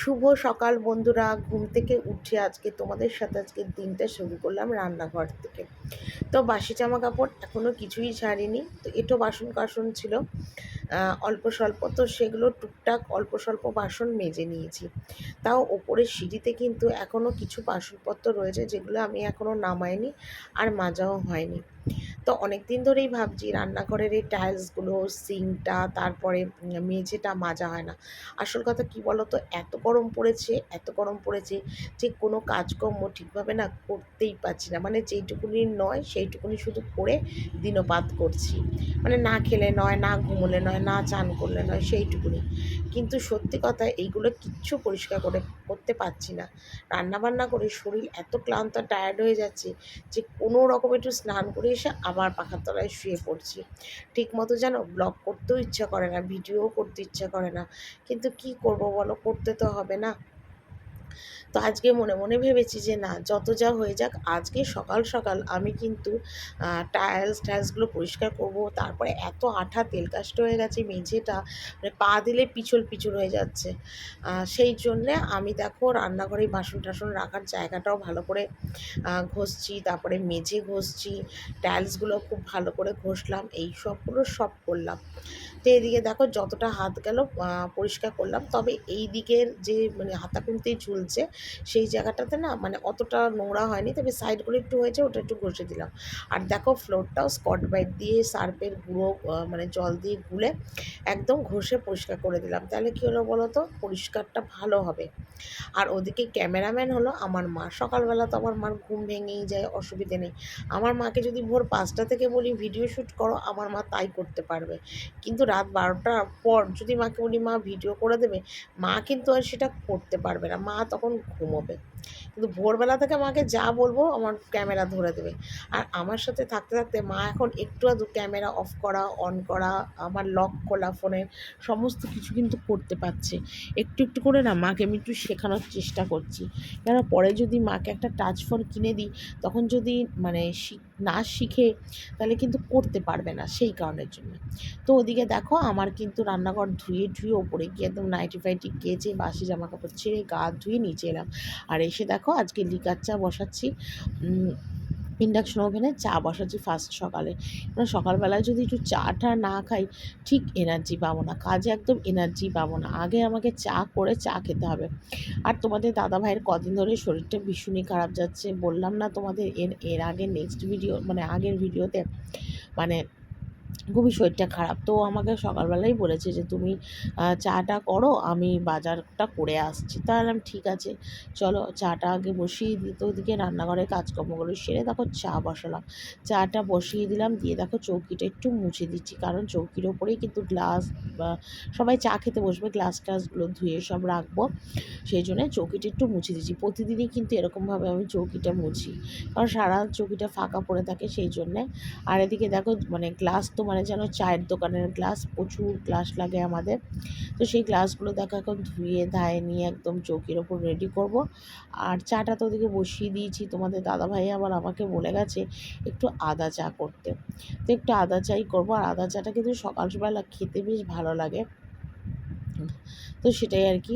শুভ সকাল বন্ধুরা, ঘুম থেকে উঠে আজকে তোমাদের সাথে আজকে দিনটা শুরু করলাম রান্নাঘর থেকে। তো বাসি জামা কাপড় এখনও কিছুই ছাড়িনি, তো এটো বাসন কাসন ছিল অল্প স্বল্প, তো সেগুলো টুকটাক অল্প স্বল্প বাসন মেজে নিয়েছি। তাও ওপরের সিঁড়িতে কিন্তু এখনও কিছু বাসনপত্র রয়েছে যেগুলো আমি এখনও নামাইনি আর মাজাও হয়নি। তো অনেক দিন ধরেই ভাবছি রান্নাঘরের এই টাইলসগুলো সিঙ্কটা তারপরে মেঝেটা মাজা হয় না। আসল কথা কি বলো তো এত গরম পড়েছে, এত গরম পড়েছে যে কোনো কাজকর্ম ঠিকভাবে না করতেই পারছি না। মানে যেইটুকুনি নয়, সেইটুকুনি শুধু করে দিনপাত করছি। মানে না খেলে নয়, না ঘুমোলে নয়, না চান করলে নয়, সেইটুকুনি। কিন্তু সত্যি কথা এইগুলো কিচ্ছু পরিষ্কার করে, করতে পারছি না। রান্নাবান্না করে শরীর এত ক্লান্ত টায়ার্ড হয়ে যাচ্ছে যে কোনো রকম একটু স্নান করে এসে আবার পাখার তলায় শুয়ে পড়ছি। ঠিক মতো যেন ব্লগ করতেও ইচ্ছা করে না ভিডিও করতে ইচ্ছা করে না। কিন্তু কি করব বলো? করতে তো হবে না। তো আজকে মনে মনে ভেবেছি যে না, যত যা হয়ে যাক, আজকে সকাল সকাল আমি কিন্তু টাইলস টাইলসগুলো পরিষ্কার করব। তারপরে এত আঠা তেল কাষ্ট হয়ে গেছে, মেঝেটা মানে পা দিলে পিছল পিছল হয়ে যাচ্ছে। সেই জন্যে আমি দেখো রান্নাঘরে বাসন টাসন রাখার জায়গাটাও ভালো করে ঘষছি। তারপরে মেঝে ঘষছি টাইলসগুলো খুব ভালো করে ঘষলাম, এই সবগুলো সব করলাম। তো এদিকে দেখো যতটা হাত গেল পরিষ্কার করলাম। তবে এই দিকের যে মানে হাতাকুন্তেই ঝুলছে সেই জায়গাটাতে না মানে অতটা নোংরা হয়নি, তবে সাইডগুলো একটু হয়েছে, ওটা একটু ঘষে দিলাম। আর দেখো ফ্লোরটাও স্কট বাইট দিয়ে সার্পের গুঁড়ো মানে জল দিয়ে গুলে একদম ঘষে পরিষ্কার করে দিলাম। তাহলে কী হলো বলো তো? পরিষ্কারটা ভালো হবে। আর ওদিকে ক্যামেরাম্যান হলো আমার মা। সকালবেলা তো আমার মার ঘুম ভেঙেই যায়, অসুবিধে নেই। আমার মাকে যদি ভোর পাঁচটা থেকে বলি ভিডিও শ্যুট করো, আমার মা তাই করতে পারবে। কিন্তু রাত বারোটার পর যদি মাকে বলি, মা ভিডিও করে দেবে, মা কিন্তু আর সেটা করতে পারবে না। মা তখন Aku. কিন্তু ভোরবেলা থেকে মাকে যা বলব আমার ক্যামেরা ধরে দেবে। আর আমার সাথে থাকতে থাকতে মা এখন একটু আধটু ক্যামেরা অফ করা, অন করা, আমার লক খোলা ফোনের সমস্ত কিছু কিন্তু করতে পারছে। একটু একটু করে না মাকে আমি একটু শেখানোর চেষ্টা করছি। কেন পরে যদি মাকে একটা টাচ ফোন কিনে দিই, তখন যদি মানে না শিখে, তাহলে কিন্তু করতে পারবে না সেই কারণের জন্য। তো ওদিকে দেখো আমার কিন্তু রান্নাঘর ধুয়ে ধুয়ে ওপরে গিয়ে একদম নাইটি ফাইটি গেছে বাসি জামা কাপড় ছেড়ে গা ধুয়ে নিচে এলাম। আর এসে দেখো আজকে লিকার চা বসাচ্ছি। ইন্ডাকশন ওভেনে চা বসাচ্ছি ফার্স্ট সকালে। কারণ সকালবেলায় যদি একটু চাটা না খাই, ঠিক এনার্জি পাবো না, কাজে একদম এনার্জি পাবো না। আগে আমাকে চা করে চা খেতে হবে। আর তোমাদের দাদা ভাইয়ের কদিন ধরে শরীরটা ভীষণই খারাপ যাচ্ছে, বললাম না তোমাদের এর এর আগে নেক্সট ভিডিও মানে আগের ভিডিওতে মানে খুবই শরীরটা খারাপ। তো আমাকে সকালবেলাই বলেছে যে, তুমি চাটা করো, আমি বাজারটা করে আসছি। তাহলে ঠিক আছে, চলো, চাটা আগে বসিয়ে দিই তো ওদিকে রান্নাঘরের কাজকর্মগুলো সেরে দেখো চা বসালাম। চাটা বসিয়ে দিলাম, দিয়ে দেখো চৌকিটা একটু মুছে দিচ্ছি। কারণ চৌকির ওপরেই কিন্তু গ্লাস সবাই চা খেতে বসবে, গ্লাস টাসগুলো ধুয়ে সব রাখব। সেই জন্য চৌকিটা একটু মুছে দিচ্ছি প্রতিদিনই কিন্তু এরকমভাবে আমি চৌকিটা মুছি। কারণ সারা চৌকিটা ফাঁকা পড়ে থাকে, সেই জন্যে। আর এদিকে দেখো মানে গ্লাস তো মানে যেন চায়ের দোকানের গ্লাস, প্রচুর গ্লাস লাগে আমাদের। তো সেই গ্লাসগুলো দেখো এখন ধুয়ে, ধায়ে নিয়ে একদম চৌকির ওপর রেডি করব। আর চাটা তো ওদিকে বসিয়ে দিয়েছি, তোমাদের দাদা দাদাভাই আবার আমাকে বলে গেছে একটু আদা চা করতে। তো একটু আদা চাই করব, আর আদা চাটা কিন্তু সকালবেলা খেতে বেশ ভালো লাগে। তো সেটাই আর কি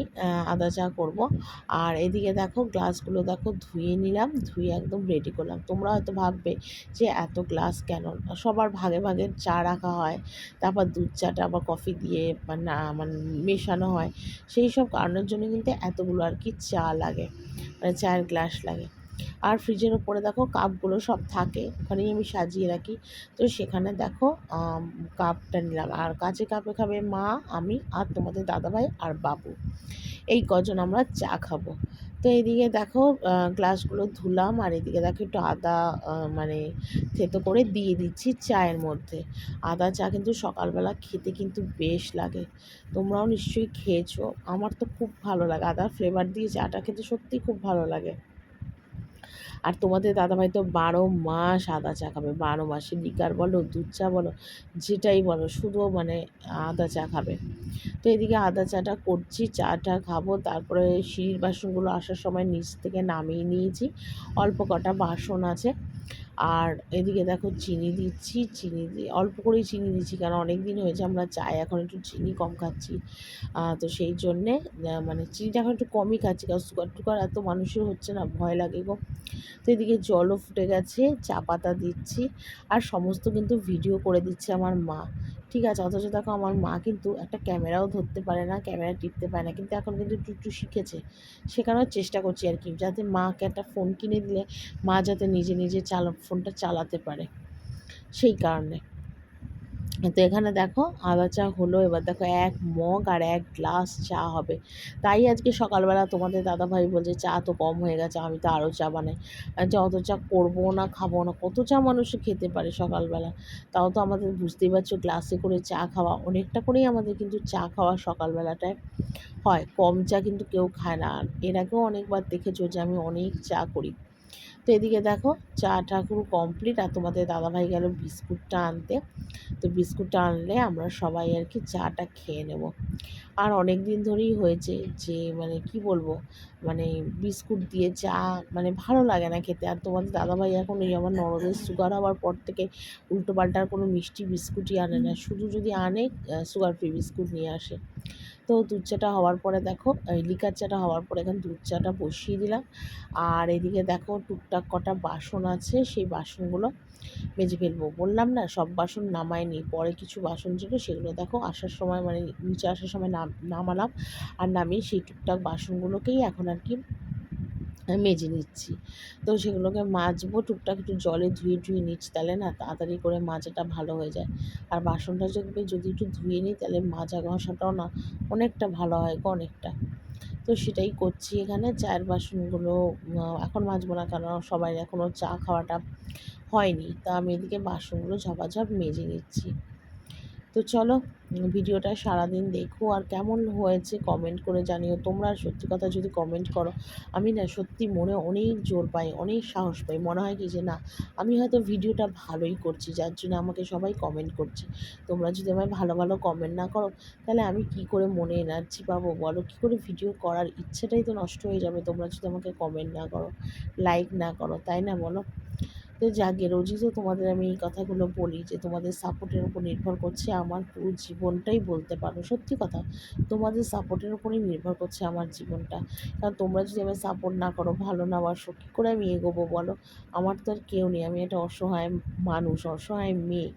আদা চা করব। আর এদিকে দেখো গ্লাসগুলো দেখো ধুয়ে নিলাম, ধুয়ে একদম রেডি করলাম। তোমরা হয়তো ভাববে যে এত গ্লাস কেন? সবার ভাগে ভাগে চা রাখা হয়, তারপর দুধ চাটা আবার কফি দিয়ে না মানে মেশানো হয়। সেই সব কারণের জন্য কিন্তু এতগুলো আর কি চা লাগে মানে চায়ের গ্লাস লাগে। আর ফ্রিজের ওপরে দেখো কাপগুলো সব থাকে। ওখানেই আমি সাজিয়ে রাখি। তো সেখানে দেখো কাপটা নিলাম। আর কাছে কাপে খাবে মা, আমি আর তোমাদের দাদাভাই আর বাবু। এই কজন আমরা চা খাব। তো এইদিকে দেখো গ্লাসগুলো ধুলাম আর এদিকে দেখো একটু আদা মানে থেতো করে দিয়ে দিচ্ছি চায়ের মধ্যে। আদা চা কিন্তু সকালবেলা খেতে কিন্তু বেশ লাগে। তোমরাও নিশ্চয়ই খেয়েছো। আমার তো খুব ভালো লাগে। আদা ফ্লেভার দিয়ে চাটা খেতে সত্যিই খুব ভালো লাগে। আর তোমাদের দাদাভাই তো বারো মাস আদা চা খাবে, বারো মাসে লিকার বলো, দুধ চা বলো, যেটাই বলো, শুধু মানে আদা চা খাবে। তো এদিকে আদা চাটা করছি, চাটা খাব, তারপরে সিঁড়ির বাসনগুলো আসার সময় নিচ থেকে নামিয়ে নিয়েছি। অল্প কটা বাসন আছে। আর এদিকে দেখো চিনি দিচ্ছি, চিনি দিয়ে অল্প করেই চিনি দিচ্ছি কারণ অনেক দিন হয়েছে আমরা চায় এখন একটু চিনি কম খাচ্ছি। তো সেই জন্যে মানে চিনিটা এখন একটু কমই খাচ্ছি কারণ সুগার টুগার এত মানুষের হচ্ছে না, ভয় লাগে গো। তো এদিকে জলও ফুটে গেছে, চা পাতা দিচ্ছি, আর সমস্ত কিন্তু ভিডিও করে দিচ্ছে আমার মা। ঠিক আছে, অথচ দেখো আমার মা কিন্তু একটা ক্যামেরাও ধরতে পারে না ক্যামেরা টিপতে পারে না, কিন্তু এখন কিন্তু একটু একটু শিখেছে। শেখানোর চেষ্টা করছি আর কি, যাতে মাকে একটা ফোন কিনে দিলে মা যাতে নিজে নিজে চালা ফোনটা চালাতে পারে। সেই কারণে। তো এখানে দেখো আদা চা হলো, এবার দেখো এক মগ আর এক গ্লাস চা হবে। তাই আজকে সকালবেলা তোমাদের দাদাভাই বলছে, চা তো কম হয়ে গেছে, আমি তো আরও চা বানাই। যে, অত চা করব না খাব না, কত চা মানুষ খেতে পারে সকালবেলা? তাও তো আমাদের বুঝতেই পারছ, গ্লাসে করে চা খাওয়া, অনেকটা করেই আমাদের কিন্তু চা খাওয়া সকালবেলাটায় হয়। কম চা কিন্তু কেউ খায় না। এর আগেও অনেকবার দেখেছ যে, আমি অনেক চা করি। তো এদিকে দেখো চা টা পুরো কমপ্লিট আর তোমাদের দাদাভাই গেল বিস্কুটটা আনতে। তো বিস্কুটটা আনলে আমরা সবাই আর কি চাটা খেয়ে নেব। আর অনেক দিন ধরেই হয়েছে যে মানে কি বলব মানে বিস্কুট দিয়ে চা মানে ভালো লাগে না খেতে। আর তোমাদের দাদাভাই এখন এই আমার নরদের সুগার হওয়ার পর থেকে উল্টো পাল্টার কোনো মিষ্টি বিস্কুটই আনে না। শুধু যদি আনে সুগার ফ্রি বিস্কুট নিয়ে আসে। তো দুধ চাটা হওয়ার পরে দেখো লিকার চাটা হওয়ার পরে এখানে দুধ চাটা বসিয়ে দিলাম। আর এদিকে দেখো টুকটাক কটা বাসন আছে, সেই বাসনগুলো মেজে ফেলব। বললাম না, সব বাসন নামায়নি পরে কিছু বাসন ছিল, সেগুলো দেখো আসার সময় মানে নিচে আসার সময় নাম, নামালাম। আর নামিয়ে সেই টুকটাক বাসনগুলোকেই এখন আর কি মেজে নিচ্ছি। তো সেগুলোকে মাজবো, টুকটাক একটু জলে ধুয়ে ধুয়ে নিচ্ছি, তাহলে না তাড়াতাড়ি করে মাজাটা ভালো হয়ে যায়। আর বাসনটা যদি যদি একটু ধুয়ে নিই, তাহলে মাজা ঘষাটাও না অনেকটা ভালো হয় গো অনেকটা। তো সেটাই করছি এখানে, চায়ের বাসনগুলো এখন মাজবো না কারণ সবাই এখনও চা খাওয়াটা হয়নি। তা আমি এদিকে বাসনগুলো ঝপাঝপ মেজে নিচ্ছি। তো চলো, ভিডিওটা সারাদিন দেখো আর কেমন হয়েছে কমেন্ট করে জানিও। তোমরা সত্যি কথা যদি কমেন্ট করো, আমি না সত্যি মনে অনেক জোর পাই, অনেক সাহস পাই। মনে হয় কি যে না, আমি হয়তো ভিডিওটা ভালোই করছি, যার জন্য আমাকে সবাই কমেন্ট করছে। তোমরা যদি আমায় ভালো ভালো কমেন্ট না করো, তাহলে আমি কি করে মনে এনার্জি পাবো বলো? কী করে ভিডিও করার ইচ্ছেটাই তো নষ্ট হয়ে যাবে। তোমরা যদি আমাকে কমেন্ট না করো লাইক না করো, তাই না বলো? তো জাগে রোজই তো তোমাদের আমি এই কথাগুলো বলি যে তোমাদের সাপোর্টের উপর নির্ভর করছে আমার পুরো জীবনটাই বলতে পারো। সত্যি কথা, তোমাদের সাপোর্টের উপরেই নির্ভর করছে আমার জীবনটা। কারণ তোমরা যদি আমি সাপোর্ট না করো, ভালো না বাসো কী করে আমি এগোবো বলো? আমার তো আর কেউ নেই, আমি একটা অসহায় মানুষ, অসহায় মেয়ে,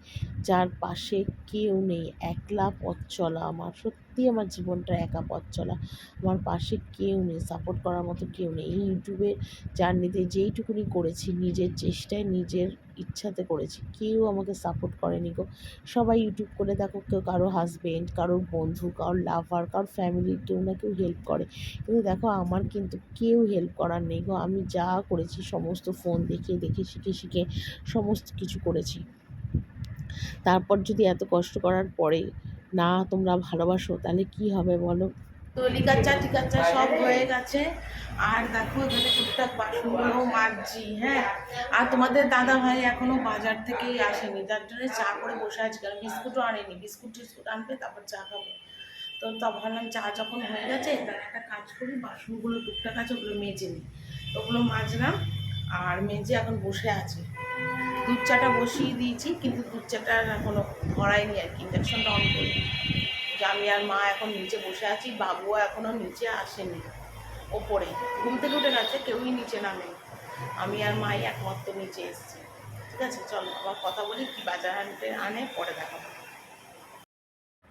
যার পাশে কেউ নেই, একলা পথ চলা আমার সত্যি আমার জীবনটা একা পথ চলা। আমার পাশে কেউ নেই সাপোর্ট করার মতো কেউ নেই। এই ইউটিউবের জার্নিতে যেইটুকুনি করেছি, নিজের চেষ্টায়, নিজের ইচ্ছাতে করেছি। কেউ আমাকে সাপোর্ট করেনি গো। সবাই ইউটিউব করে দেখো কেউ কারও হাজবেন্ড কারোর বন্ধু কারোর লাভার কারোর ফ্যামিলি কেউ না কেউ হেল্প করে। কিন্তু দেখো, আমার কিন্তু কেউ হেল্প করার নেই গো। আমি যা করেছি, সমস্ত ফোন দেখে দেখে, শিখে শিখে সমস্ত কিছু করেছি। তারপর যদি এত কষ্ট করার পরে না, তোমরা ভালোবাসো, তাহলে কি হবে বলো? তো লিকাচ্চা, টিকাচ্চা সব হয়ে গেছে। আর দেখো, এখানে টুকটাক বাসনগুলো মাজছি হ্যাঁ? আর তোমাদের দাদা ভাই এখনও বাজার থেকেই আসেনি, যার জন্য চা করে বসে আছি। কারণ বিস্কুটও আনেনি, বিস্কুট টিস্কুট আনবে, তারপর চা খাব। তো তা ভাবলাম চা যখন হয়ে গেছে তাহলে একটা কাজ করি, বাসনগুলো টুকটাক আছে, ওগুলো মেজে নিই। ওগুলো মাজলাম, আর মেজে এখন বসে আছে। দুধ চাটা বসিয়ে দিয়েছি, কিন্তু দুধ চাটা এখনও ভরাইনি আর কি ইন্ডাকশনটা অন করি যে আমি আর মা এখন নিচে বসে আছি, বাবুও এখনও নিচে আসেনি ওপরে। ঘুম থেকে উঠে গেছে কেউই নিচে নামে আমি আর মাই একমাত্র নিচে এসছি। ঠিক আছে, চলো আবার কথা বলি, কি বাজার আনতে আনে, পরে দেখাবো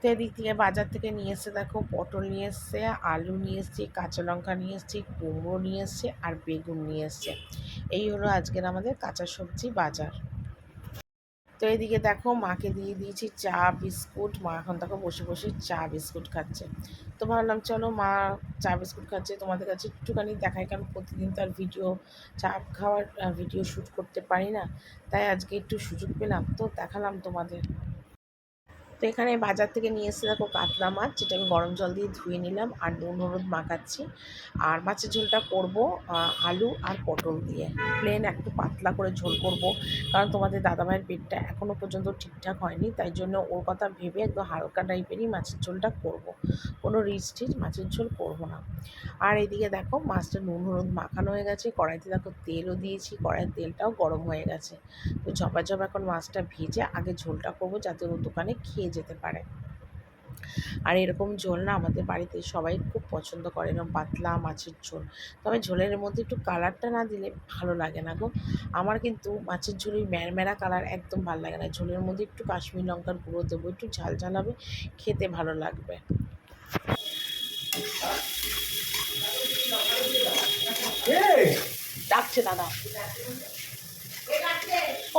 তো থেকে বাজার থেকে নিয়ে এসছে, দেখো পটল নিয়ে এসছে, আলু নিয়ে এসছে, কাঁচা লঙ্কা নিয়ে এসছে, কুমড়ো নিয়ে এসছে, আর বেগুন নিয়ে এসছে। এই হলো আজকের আমাদের কাঁচা সবজি বাজার। তো এদিকে দেখো মাকে দিয়ে দিয়েছি চা, বিস্কুট। মা এখন দেখো বসে বসে চা, বিস্কুট খাচ্ছে। তো ভাবলাম চলো মা চা, বিস্কুট খাচ্ছে। তোমাদের কাছে একটুখানি দেখাই, কারণ প্রতিদিন তো আর ভিডিও চা খাওয়ার ভিডিও শ্যুট করতে পারি না। তাই আজকে একটু সুযোগ পেলাম। তো দেখালাম তোমাদের। তো এখানে বাজার থেকে নিয়ে এসে দেখো কাতলা মাছ, যেটা আমি গরম জল দিয়ে ধুয়ে নিলাম আর নুন হলুদ মাখাচ্ছি। আর মাছের ঝোলটা করব আলু আর পটল দিয়ে। প্লেন একটু পাতলা করে ঝোল করব, কারণ তোমাদের দাদাভাইয়ের পেটটা এখনও পর্যন্ত ঠিকঠাক হয়নি, তাই জন্য ওর কথা ভেবে একদম হালকা টাইপেরই মাছের ঝোলটা করব। কোনো রিচ টিচ মাছের ঝোল করব না। আর এদিকে দেখো মাছটা নুন হলুদ মাখানো হয়ে গেছে, কড়াইতে দেখো তেলও দিয়েছি, কড়াইয়ের তেলটাও গরম হয়ে গেছে। তো ঝপা ঝপা এখন মাছটা ভেজে আগে ঝোলটা করব, যাতে ওর দোকানে খেয়ে যেতে পারে। আর এরকম ঝোল না আমাদের বাড়িতে সবাই খুব পছন্দ করে এরকম পাতলা মাছের ঝোল। তবে ঝোলের মধ্যে একটু কালারটা না দিলে ভালো লাগে না গো। আমার কিন্তু মাছের ঝোলের ম্যারমেরা কালার একদম ভালো লাগে না। ঝোলের মধ্যে একটু কাশ্মীর লঙ্কার গুঁড়ো দেবো একটু ঝাল ঝাল হবে খেতে ভালো লাগবে। ডাকছে দাদা।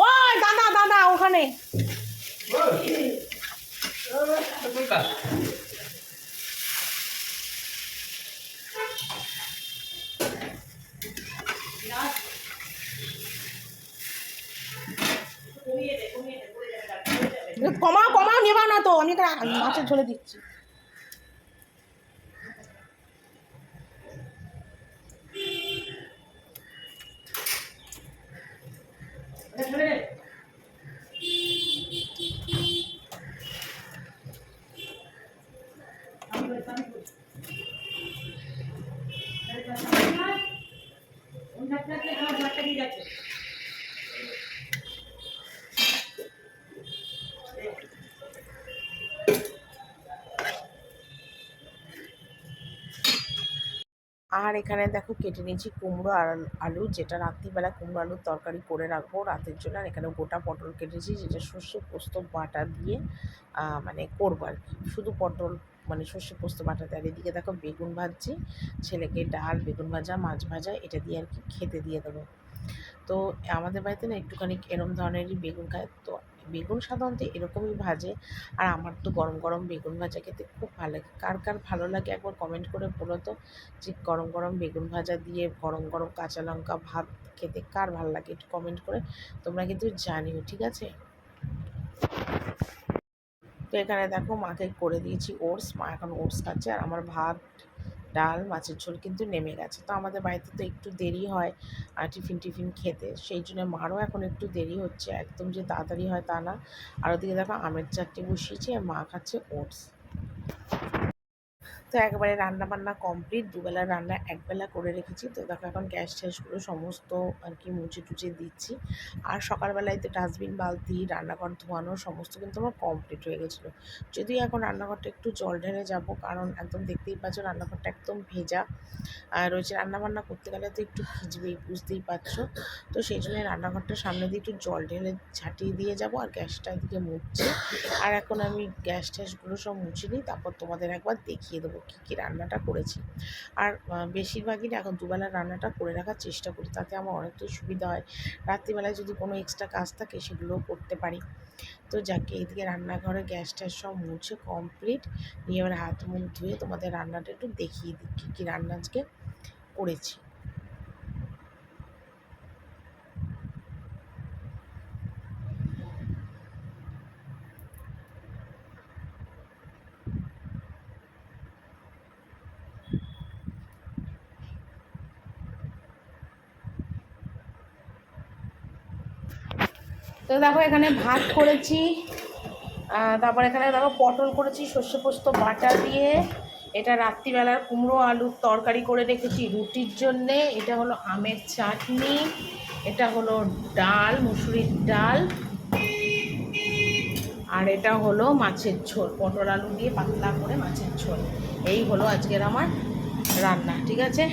ও দাদা দাদা ওখানে। কমাও কমাও নেবা না তো আমি মাছের ঝোলে দিচ্ছি। আর এখানে দেখো কেটে নিয়েছি কুমড়ো আর আলু, যেটা রাত্রিবেলা কুমড়ো আলুর তরকারি করে রাখব রাতের জন্য। আর এখানে গোটা পটল কেটেছি যেটা সর্ষে পোস্ত বাটা দিয়ে মানে করব আর কি। শুধু পটল মানে সর্ষে পোস্ত বাটাতে আর এদিকে দেখো বেগুন ভাজছি, ছেলেকে ডাল, বেগুন ভাজা, মাছ ভাজা, এটা দিয়ে আর কি খেতে দিয়ে দেবো। তো আমাদের বাড়িতে না একটুখানি এরম ধরনেরই বেগুন খায়। তো বেগুন সাধারণত এরকমই ভাজে। আর আমার তো গরম গরম বেগুন ভাজা খেতে খুব ভালো লাগে। কার কার ভালো লাগে একবার কমেন্ট করে বলো তো যে গরম গরম বেগুন ভাজা দিয়ে গরম গরম কাঁচা লঙ্কা ভাত খেতে কার ভালো লাগে একটু কমেন্ট করে। তোমরা কিন্তু জানিও, ঠিক আছে? তো এখানে দেখো মাকে করে দিয়েছি ওটস। মা এখন ওটস খাচ্ছে। আর আমার ভাত ডাল, মাছের ঝোল কিন্তু নেমে গেছে। তো আমাদের বাড়িতে তো একটু দেরি হয় টিফিন টিফিন খেতে। সেই জন্য মারও এখন একটু দেরি হচ্ছে। একদম যে তাড়াতাড়ি হয় তা না। আর ওদিকে দেখো আমের চারটে বসিয়েছি, আর মা খাচ্ছে ওটস। তো একবারে রান্না বান্না কমপ্লিট দুবেলা রান্না একবেলা করে রেখেছি। তো দেখো এখন গ্যাস ট্যাসগুলো সমস্ত আর কি মুছে টুচে দিচ্ছি। আর সকালবেলায় তো ডাস্টবিন বালতি, রান্নাঘর ধোয়ানো সমস্ত কিন্তু আমার কমপ্লিট হয়ে গেছিল। যদিও এখন রান্নাঘরটা একটু জল ঢেলে যাব, কারণ একদম দেখতেই পাচ্ছ রান্নাঘরটা একদম ভেজা। আর রয়েছে রান্নাবান্না করতে গেলে তো একটু ভিজবেই, বুঝতেই পারছ। তো সেই জন্য রান্নাঘরটা সামনে দিয়ে একটু জল ঢেলে ঝাঁটিয়ে দিয়ে যাব আর গ্যাসটা এদিকে মুছছি। আর এখন আমি গ্যাস ট্যাসগুলো সব মুছে নিই, তারপর তোমাদের একবার দেখিয়ে দেবো কী কী রান্নাটা করেছি। আর বেশিরভাগই এখন দুবেলা রান্নাটা করে রাখার চেষ্টা করি। তাতে আমার অনেকটাই সুবিধা হয়। রাত্রিবেলায় যদি কোনো এক্সট্রা কাজ থাকে সেগুলোও করতে পারি। তো যাকে এদিকে রান্নাঘরে গ্যাস ট্যাস সব মুছে কমপ্লিট নিয়ে এবার হাত মুখ ধুয়ে তোমাদের রান্নাটা একটু দেখিয়ে দিই, কী কী রান্না আজকে করেছি। তো দেখো এখানে ভাত করেছি তারপর এখানে দেখো পটল করেছি, সর্ষে পোস্ত, বাটা দিয়ে। এটা রাত্রিবেলার কুমড়ো, আলুর তরকারি করে রেখেছি রুটির জন্যে। এটা হলো আমের চাটনি, এটা হলো ডাল, মুসুরির ডাল। আর এটা হলো মাছের ঝোল, পটল আলু দিয়ে পাতলা করে মাছের ঝোল। এই হলো আজকের আমার রান্না, ঠিক আছে?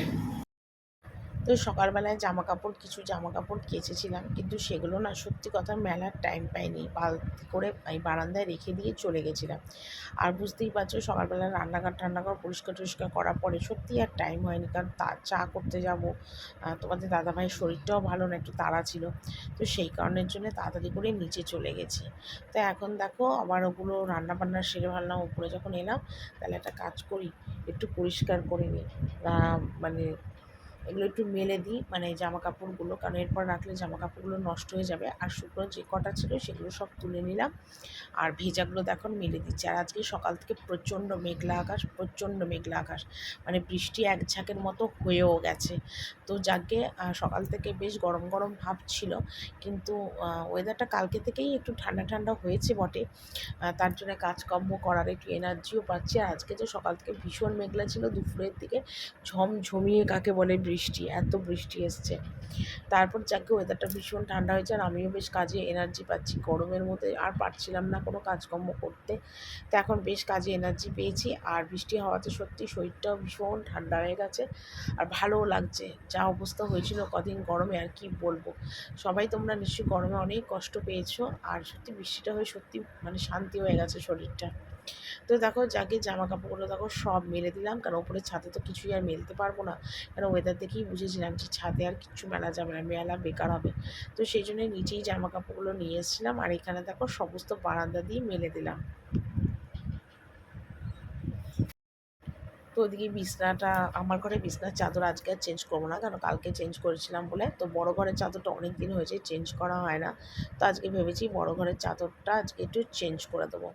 তো সকালবেলায় জামা কাপড় কিছু জামা কাপড় কেচেছিলাম। কিন্তু সেগুলো না সত্যি কথা মেলার টাইম পাইনি। বালতি করে এই বারান্দায় রেখে দিয়ে চলে গেছিলাম। আর বুঝতেই পারছ, সকালবেলা রান্নাঘর টান্নাঘর পরিষ্কার টরিষ্কার করার পরে সত্যি আর টাইম হয়নি। কারণ তা চা করতে যাব। তোমাদের দাদাভাইয়ের শরীরটাও ভালো না, একটু তাড়া ছিল। তো সেই কারণের জন্য তাড়াতাড়ি করে নিচে চলে গেছি। তো এখন দেখো, আবার ওগুলো রান্না বান্না সেরে ভাবলাম, উপরে যখন এলাম, তাহলে একটা কাজ করি, একটু পরিষ্কার করে নিই। মানে এগুলো একটু মেলে দিই মানে জামা কাপড়গুলো কারণ এরপর রাখলে জামা কাপড়গুলো নষ্ট হয়ে যাবে। আর শুকনো যে কটা ছিল সেগুলো সব তুলে নিলাম। আর ভেজাগুলো দেখুন মেলে দিচ্ছি। আর আজকে সকাল থেকে প্রচণ্ড মেঘলা আকাশ, প্রচণ্ড মেঘলা আকাশ। মানে বৃষ্টি এক ঝাঁকের মতো হয়েও গেছে। তো যাকে সকাল থেকে বেশ গরম গরম ভাব ছিল, কিন্তু ওয়েদারটা কালকে থেকেই একটু ঠান্ডা ঠান্ডা হয়েছে বটে। তার জন্য কাজকর্ম করার একটু এনার্জিও পাচ্ছি। আর আজকে যে সকাল থেকে ভীষণ মেঘলা ছিল, দুপুরের দিকে ঝমঝমিয়ে কাকে বলে বৃষ্টি এত বৃষ্টি এসছে। তারপর যাকে ওয়েদারটা ভীষণ ঠান্ডা হয়েছে আর আমিও বেশ কাজে এনার্জি পাচ্ছি। গরমের মধ্যে আর পারছিলাম না কোনো কাজকর্ম করতে। তো এখন বেশ কাজে এনার্জি পেয়েছি আর বৃষ্টি হওয়াতে সত্যি শরীরটাও ভীষণ ঠান্ডা হয়ে গেছে আর ভালোও লাগছে। যা অবস্থা হয়েছিল কদিন গরমে আর কি বলব। সবাই তোমরা নিশ্চয়ই গরমে অনেক কষ্ট পেয়েছ আর সত্যি বৃষ্টিটা হয়ে সত্যি মানে শান্তি হয়ে গেছে শরীরটা। তো দেখো যাকে জামা কাপড়গুলো দেখো সব মেলে দিলাম, কারণ ওপরে ছাদে তো কিছুই আর মেলতে পারব না। কারণ ওয়েদার দেখেই বুঝেছিলাম যে ছাদে আর কিচ্ছু মেলা যাবে না, মেলা বেকার হবে। তো সেই জন্য নিচেই জামা কাপড়গুলো নিয়ে এসেছিলাম, আর এখানে দেখো সমস্ত বারান্দা দিয়ে মেলে দিলাম। তো ওদিকে বিছনাটা, আমার ঘরে বিছনার চাদর আজকে আর চেঞ্জ করব না কারণ কালকে চেঞ্জ করেছিলাম বলে। তো বড় ঘরের চাদরটা অনেক দিন হয়েছে চেঞ্জ করা হয় না। তো আজকে ভেবেছি বড় ঘরের চাদরটা আজকে একটু চেঞ্জ করে দেবো।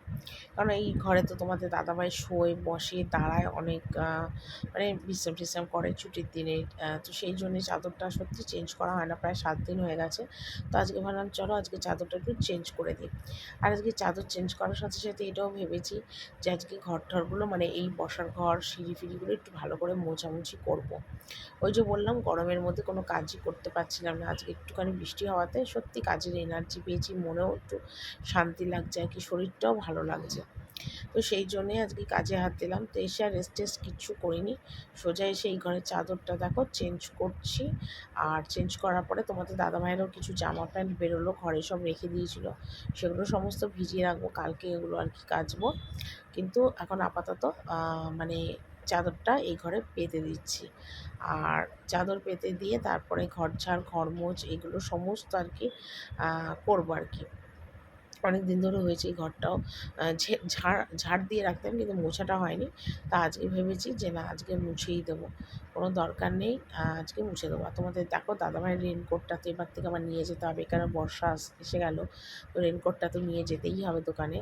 কারণ এই ঘরে তো তোমাদের দাদাভাই শোয়, বসে, দাঁড়ায় অনেক মানে বিশ্রাম টিশ্রাম করে ছুটির দিনে। তো সেই জন্যে চাদরটা সত্যি চেঞ্জ করা হয় না, প্রায় সাত দিন হয়ে গেছে। তো আজকে ভাবলাম চলো আজকে চাদরটা একটু চেঞ্জ করে দিই। আর আজকে চাদর চেঞ্জ করার সাথে সাথে এটাও ভেবেছি যে আজকে ঘর ঠরগুলো মানে এই বসার ঘর, সিঁড়ি ফিরিগুলো একটু ভালো করে মোছামুছি করব। ওই যে বললাম, গরমের মধ্যে কোনো কাজই করতে পারছিলাম না। আজকে একটুখানি বৃষ্টি হওয়াতে সত্যি কাজের এনার্জি পেয়েছি, মনেও একটু শান্তি লাগছে আর কি, শরীরটাও ভালো লাগছে। তো সেই জন্যে আজকে কাজে হাত দিলাম। তো এসে আর রেস্ট টেস্ট কিচ্ছু করিনি। সোজা এসে এই ঘরের চাদরটা দেখো চেঞ্জ করছি। আর চেঞ্জ করার পরে তোমাদের দাদা দাদাভাইয়েরও কিছু জামা প্যান্ট বেরোলো, ঘরে সব রেখে দিয়েছিল। সেগুলো সমস্ত ভিজিয়ে রাখব, কালকে এগুলো আর কি কাচবো। কিন্তু এখন আপাতত মানে চাদরটা এই ঘরে পেতে দিচ্ছি। আর চাদর পেতে দিয়ে তারপরে ঘর ঝাড়, ঘর এগুলো সমস্ত আর কি করব আর কি। অনেক দিন ধরে হয়েছে এই ঘরটাও। ঝাড় ঝাড় দিয়ে রাখতাম কিন্তু মোছাটা হয়নি। তা আজকে ভেবেছি যে না, আজকে মুছেই দেবো। কোনো দরকার নেই আজকে মুছে দেবো। আর তোমাদের দেখো দাদাভাইয়ের রেনকোটটা তো এবার থেকে আমার নিয়ে যেতে হবে। কারণ বর্ষা এসে গেল। তো রেনকোটটা তো নিয়ে যেতেই হবে দোকানে।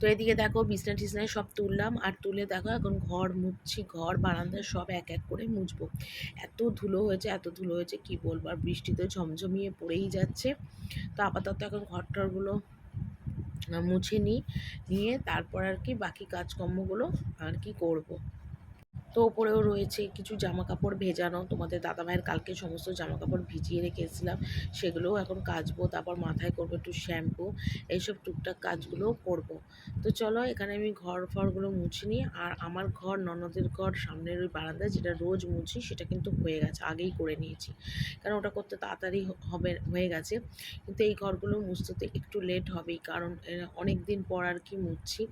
তো এদিকে দেখো বিছনা টিছনায় সব তুললাম, আর তুলে দেখো এখন ঘর মুছছি, ঘর, বারান্দা সব এক এক করে মুছবো। এত ধুলো হয়েছে, এত ধুলো হয়েছে, কি বলব, আর বৃষ্টিতে ঝমঝমিয়ে পড়েই যাচ্ছে। তো আপাতত এখন ঘর টরগুলো মুছে নিই, নিয়ে তারপর আর কি বাকি কাজকর্মগুলো আর কি করব। তো ওপরেও রয়েছে কিছু জামা কাপড় ভেজানো। তোমাদের দাদাভাইয়ের কালকে সমস্ত জামা কাপড় ভিজিয়ে রেখেছিলাম। সেগুলোও এখন কাচবো, তারপর মাথায় করব একটু শ্যাম্পু। এইসব টুকটাক কাজগুলোও করব। তো চলো, এখানে আমি ঘর ফরগুলো মুছি নিই। আর আমার ঘর, ননদের ঘর সামনের ওই বারান্দায় যেটা রোজ মুছি, সেটা কিন্তু হয়ে গেছে, আগেই করে নিয়েছি। কারণ ওটা করতে তাড়াতাড়ি হবে, হয়ে গেছে। কিন্তু এই ঘরগুলো মুছতে একটু লেট হবেই, কারণ অনেক দিন পর আর কি মুছছি।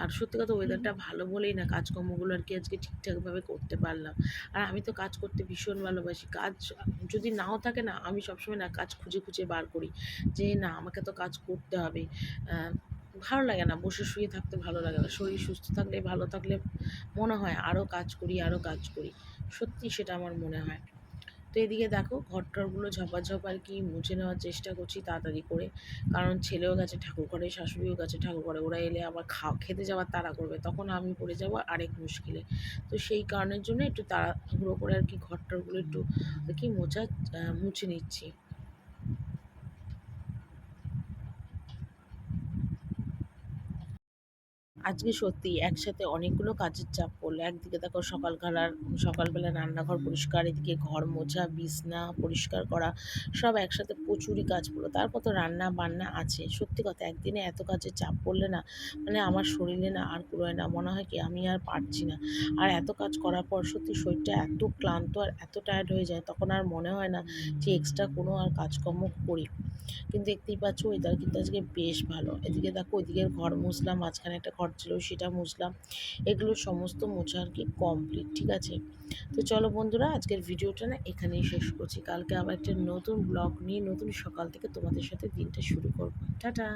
আর সত্যি কথা ওয়েদারটা ভালো বলেই না, কাজকর্মগুলো আর কি আজকে ঠিকঠাকভাবে করতে পারলাম। আর আমি তো কাজ করতে ভীষণ ভালোবাসি। কাজ যদি নাও থাকে না, আমি সবসময় না কাজ খুঁজে খুঁজে বার করি যে না, আমাকে তো কাজ করতে হবে। ভালো লাগে না, বসে শুয়ে থাকতে ভালো লাগে না। শরীর সুস্থ থাকলে, ভালো থাকলে মনে হয় আরও কাজ করি আরও কাজ করি। সত্যি সেটা আমার মনে হয়। তো এদিকে দেখো ঘরটরগুলো ঝপাঝপ আর কি মুছে নেওয়ার চেষ্টা করছি তাড়াতাড়ি করে। কারণ ছেলেও গেছে, ঠাকুর ঘরে, শাশুড়িও গেছে, ঠাকুর ঘরে। ওরা এলে আবার খা, খেতে যাওয়ার তাড়া করবে। তখন আমি পড়ে যাব আরেক মুশকিলে। তো সেই কারণের জন্য একটু তাড়াহুড়ো করে আর কি ঘরটরগুলো একটু আর কি মোছা মুছে নিচ্ছি। আজকে সত্যি একসাথে অনেকগুলো কাজের চাপ পড়ল। একদিকে দেখো সকালবেলার, সকালবেলা রান্নাঘর পরিষ্কার, এদিকে ঘর মোছা, বিছনা পরিষ্কার করা, সব একসাথে প্রচুরই কাজ পড়ল। তারপর তো রান্না বান্না আছে। সত্যি কথা, একদিনে এত কাজের চাপ পড়লে না মানে আমার শরীরে না আর কুড়োয় না, মনে হয় কি আমি আর পারছি না। আর এত কাজ করার পর সত্যি শরীরটা এত ক্লান্ত আর এত টায়ার্ড হয়ে যায়, তখন আর মনে হয় না যে এক্সট্রা কোনো আর কাজকর্ম করি। কিন্তু দেখতেই পাচ্ছ ওয়েদার কিন্তু আজকে বেশ ভালো। এদিকে দেখো, ওইদিকের ঘর মুছলাম, মাঝখানে একটা ঘর ছিল সেটা মুছলাম। এগুলো সমস্ত মোছা আর কি কমপ্লিট ঠিক আছে? তো চলো বন্ধুরা, আজকের ভিডিওটা না এখানেই শেষ করছি। কালকে আবার একটা নতুন ব্লগ নিয়ে, নতুন সকাল থেকে তোমাদের সাথে দিনটা শুরু করব। টাটা!